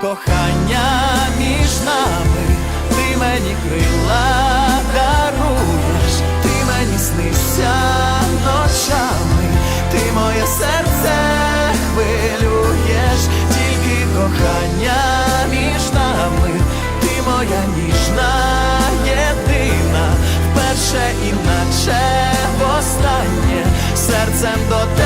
кохання між нами, ти мені крила даруєш, ти мені снишся ночами, ти моє серце хвилюєш, тільки кохання між нами, ти моя ніжна єдина, вперше іначе востаннє, серцем до тебе